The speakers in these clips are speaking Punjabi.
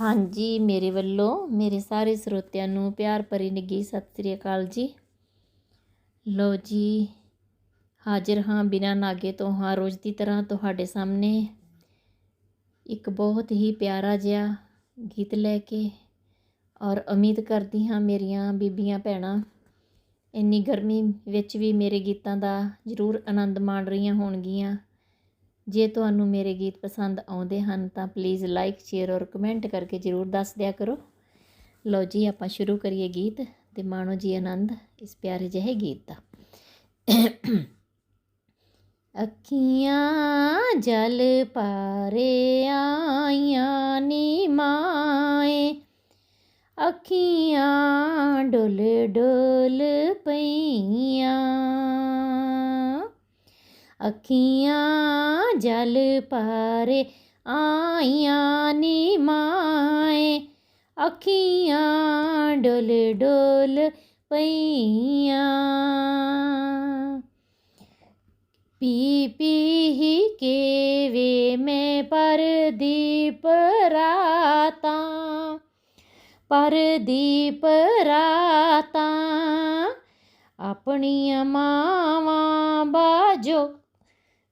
ਹਾਂਜੀ, ਮੇਰੇ ਵੱਲੋਂ, ਮੇਰੇ ਸਾਰੇ ਸਰੋਤਿਆਂ ਨੂੰ ਪਿਆਰ ਭਰੀ ਨਿੱਘੀ ਸਤਿ ਸ੍ਰੀ ਅਕਾਲ ਜੀ। ਲੋ ਜੀ, ਹਾਜ਼ਰ ਹਾਂ ਬਿਨਾਂ ਨਾਗੇ ਤੋਂ ਹਾਂ ਰੋਜ਼ ਦੀ ਤਰ੍ਹਾਂ ਤੁਹਾਡੇ ਸਾਹਮਣੇ। ਇੱਕ ਬਹੁਤ ਹੀ ਪਿਆਰਾ ਜਿਹਾ ਗੀਤ ਲੈ ਕੇ ਔਰ ਉਮੀਦ ਕਰਦੀ ਹਾਂ ਮੇਰੀਆਂ ਬੀਬੀਆਂ ਭੈਣਾਂ, ਇੰਨੀ ਗਰਮੀ ਵਿੱਚ ਵੀ ਮੇਰੇ ਗੀਤਾਂ ਦਾ ਜ਼ਰੂਰ ਆਨੰਦ ਮਾਣ ਰਹੀਆਂ ਹੋਣਗੀਆਂ। ਜੇ ਤੁਹਾਨੂੰ ਮੇਰੇ ਗੀਤ ਪਸੰਦ ਆਉਂਦੇ ਹਨ, ਤਾਂ ਪਲੀਜ਼ ਲਾਈਕ ਸ਼ੇਅਰ ਔਰ ਕਮੈਂਟ ਕਰਕੇ ਜ਼ਰੂਰ ਦੱਸ ਦਿਆ ਕਰੋ। ਲਓ ਜੀ, ਆਪਾਂ ਸ਼ੁਰੂ ਕਰੀਏ ਗੀਤ ਤੇ ਮਾਣੋ ਜੀ ਆਨੰਦ, ਇਸ ਪਿਆਰੇ ਜਿਹੇ ਗੀਤ ਦਾ। ਅੱਖੀਆਂ ਜਲ ਪਾਰੇ, ਆਈਆਂ ਨੀ ਮਾਏ। ਅੱਖੀਆਂ ਡੁੱਲ ਡੁੱਲ ਪਈਆਂ। ਅੱਖੀਆਂ ਜਲ ਪਾਰੇ, ਆਈਆਂ ਨੀ ਮਾਏ। ਅੱਖੀਆਂ ਡੁੱਲ ਡੁੱਲ ਪਈਆਂ। ਪੀ ਪੀ ਕੇ ਵੇ ਮੈਂ ਪਰਦੀਪ ਰਾਤਾਂ। ਪਰਦੀਪ ਰਾਤਾਂ, ਆਪਣੀਆਂ ਮਾਵਾਂ ਬਾਜੋ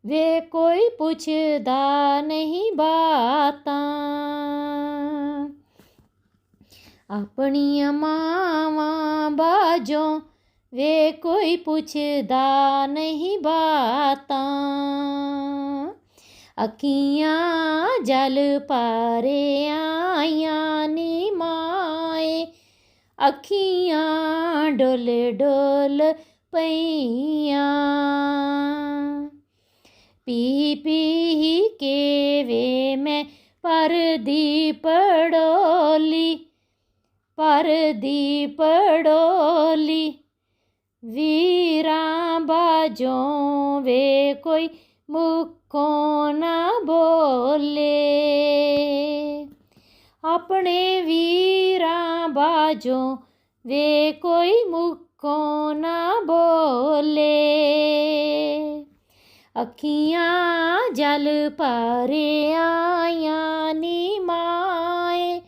ਵੇ ਕੋਈ ਪੁੱਛਦਾ ਨਹੀਂ ਬਾਤਾਂ। ਆਪਣੀਆਂ ਮਾਵਾਂ ਬਾਜੋ ਵੇ ਕੋਈ ਪੁੱਛਦਾ ਨਹੀਂ ਬਾਤਾਂ। ਅੱਖੀਆਂ ਜਲ ਪਾਰੇ ਆਈਆਂ ਨੀ ਮਾਏ। ਅੱਖੀਆਂ ਡੋਲ ਡੋਲ ਪਈਆਂ। ਪੀ ਪੀ ਕੇ ਵੇ ਮੈਂ ਪਰਦੀ ਪੜੋਲੀ ਪਰਦੀ ਪੜੋਲੀ। ਵੀਰਾਂ ਬਾਜੋਂ ਵੇ ਕੋਈ ਮੁਖੋਂ ਨਾ ਬੋਲੇ। ਆਪਣੇ ਵੀਰਾਂ ਬਾਜੋਂ ਵੇ ਕੋਈ ਮੁਖੋਂ ਨਾ ਬੋਲੇ। ਅੱਖੀਆਂ ਜਲ ਭਰੇ ਆਈਆਂ ਨੀ ਮਾਏ।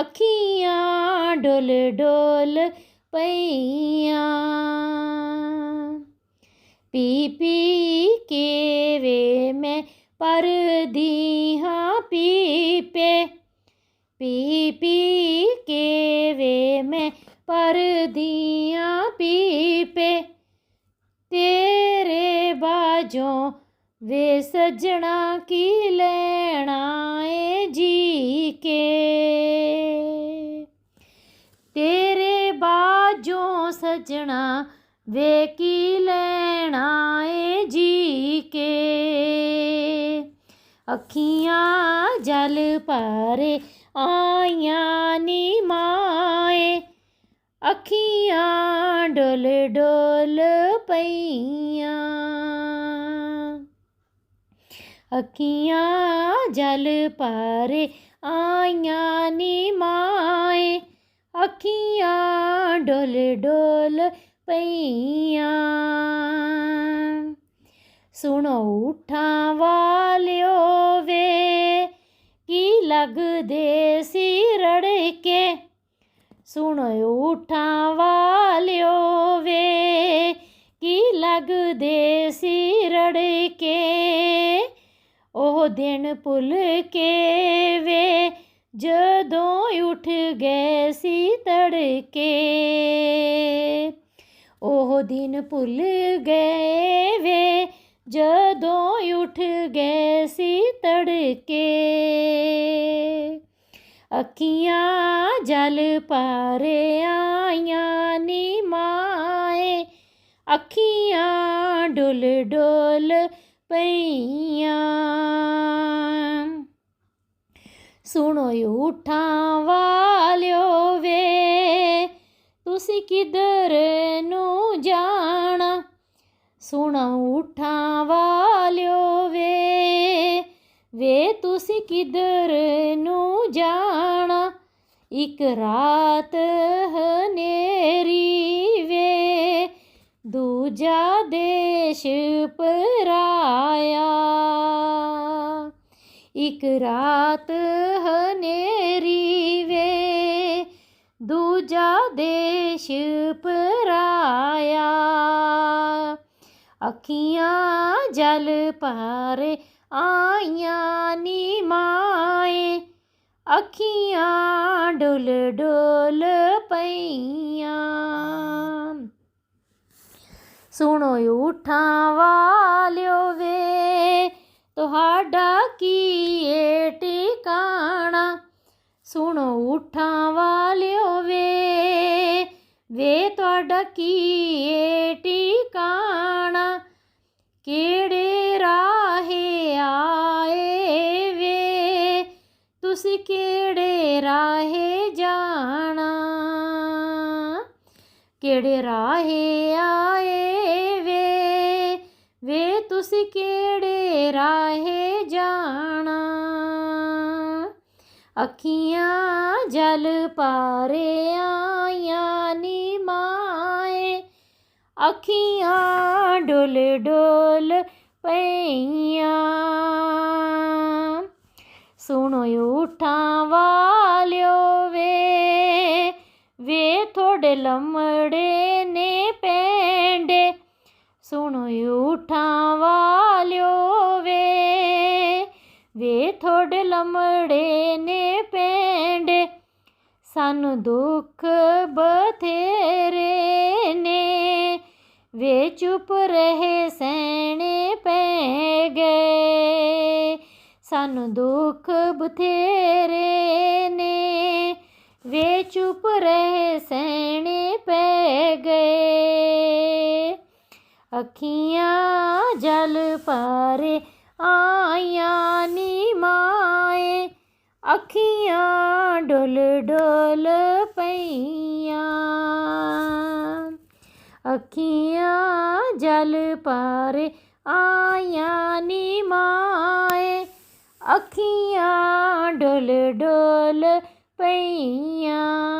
ਅੱਖੀਆਂ ਡੋਲ ਡੋਲ ਪਈਆਂ। ਪੀ ਪੀ ਕੇ ਵੇ ਮੈਂ ਪਰਦੀ ਹਾਂ ਪੀਪੇ ਪੀ ਪੀ ਕੇ ਵੇ ਮੈਂ ਜੋ ਵੇ ਸੱਜਣਾ ਕੀ ਲੈਣਾ ਏ ਜੀ ਕੇ? ਤੇਰੇ ਬਾਜੋਂ ਸੱਜਣਾ ਵੇ ਕੀ ਲੈਣਾ ਏ ਜੀ ਕੇ? ਅੱਖੀਆਂ ਜਲ ਭਰੇ, ਆਈਆਂ ਨੀ ਮਾਏ। ਅੱਖੀਆਂ ਡੋਲ ਡੋਲ ਪਈਆਂ। ਅੱਖੀਆਂ ਜਲ ਭਰੇ ਆਈਆਂ ਨੀ ਮਾਏ। ਅੱਖੀਆਂ ਡੋਲ ਡੋਲ ਪਈਆਂ। ਸੁਣੋ ਉਠਾਂ ਵਾਲਿਓ ਵੇ, ਕੀ ਲੱਗਦੇ ਸੀ ਰੜਕੇ? ਸੁਣੋ ਉਠਾਂ ਵਾਲਿਓ ਵੇ, ਕੀ ਲੱਗਦੇ ਸੀ ਰੜਕੇ? ਦਿਨ ਭੁੱਲ ਕੇ ਵੇ, ਜਦੋਂ ਉੱਠ ਗਏ ਸੀ ਤੜਕੇ। ਉਹ ਦਿਨ ਭੁੱਲ ਗਏ ਵੇ, ਜਦੋਂ ਉੱਠ ਗਏ ਸੀ ਤੜਕੇ। ਅੱਖੀਆਂ ਜਲ ਭਰੇ ਆਈਆਂ ਨੀ ਮਾਏ, ਅੱਖੀਆਂ ਡੁੱਲ ਡੁੱਲ ਪਈਆਂ। ਸੁਣੋ ਉਠਾਂ ਵਾਲਿਓ ਵੇ, ਤੁਸੀਂ ਕਿਧਰ ਨੂੰ ਜਾਣਾ? ਸੁਣੋ ਉਠਾਂ ਵਾਲਿਓ ਵੇ ਵੇ, ਤੁਸੀਂ ਕਿਧਰ ਨੂੰ ਜਾਣਾ? ਇੱਕ ਰਾਤ ਹਨੇਰੀ ਵੇ, ਦੂਜਾ ਦੇਸ਼ ਪਰਾਇਆ ਇੱਕ ਰਾਤ ਹਨੇਰੀ ਵੇ, ਦੂਜਾ ਦੇਸ਼ ਪਰਾਇਆ ਅੱਖੀਆਂ ਜਲ ਪਾਰੇ ਆਈਆਂ ਨੀ ਮਾਏ। ਅੱਖੀਆਂ ਡੁੱਲ ਡੁੱਲ ਪਈਆਂ। ਸੁਣੋ ਊਠਾਂ ਵਾਲਿਓ ਵੇ। ਤੁਹਾਡਾ ਕੀ ਏ ਟਿਕਾਣਾ? ਸੁਣੋ ਊਠਾਂ ਵਾਲਿਓ ਵੇ। ਵੇ, ਤੁਹਾਡਾ ਕੀ ਏ ਟਿਕਾਣਾ? ਕਿਹੜੇ ਰਾਹੇ ਆਏ ਵੇ? ਤੁਸੀਂ ਕਿਹੜੇ ਰਾਹੇ ਜਾਣਾ? ਕਿਹੜੇ ਰਾਹੇ ਆਏ ਤੁਸੀਂ ਕਿਹੜੇ ਰਾਹੇ ਜਾਣਾ? ਅੱਖੀਆਂ ਜਲ ਪਾਰੇ ਆਈਆਂ ਨੀ ਮਾਏ। ਅੱਖੀਆਂ ਡੋਲ ਡੋਲ ਪਈਆਂ। ਸੁਣੋ ਊਠਾਂ ਵਾਲਿਓ ਵੇ ਵੇ ਥੋੜੇ ਲੰਮੜੇ ਨੇ ਪੈਂਡੇ। ਸੁਣੋ ਊਠਾਂ ਵਾਲਿਓ ਵੇ ਵੇ ਥੋੜੇ ਲੰਮੜੇ ਨੇ ਪੈਂਡੇ, ਸਾਨੂੰ ਦੁੱਖ ਬਥੇਰੇ ਨੇ। ਵੇ ਚੁੱਪ ਰਹੇ ਸੈਣੇ ਪੈ ਗਏ ਸਾਨੂੰ ਦੁੱਖ ਬਥੇਰੇ ਨੇ। ਵੇ ਚੁੱਪ ਰਹੇ ਸੈਣੇ ਪੈ ਗਏ ਅੱਖੀਆਂ ਜਲ ਪਾਰੇ, ਆਈਆਂ ਨੀ ਮਾਏ। ਅੱਖੀਆਂ ਡੁੱਲ ਡੁੱਲ ਪਈਆਂ। ਅੱਖੀਆਂ ਜਲ ਪਾਰੇ, ਆਈਆਂ ਨੀ ਮਾਏ। ਅੱਖੀਆਂ ਡੁੱਲ ਡੁੱਲ ਪਈਆਂ।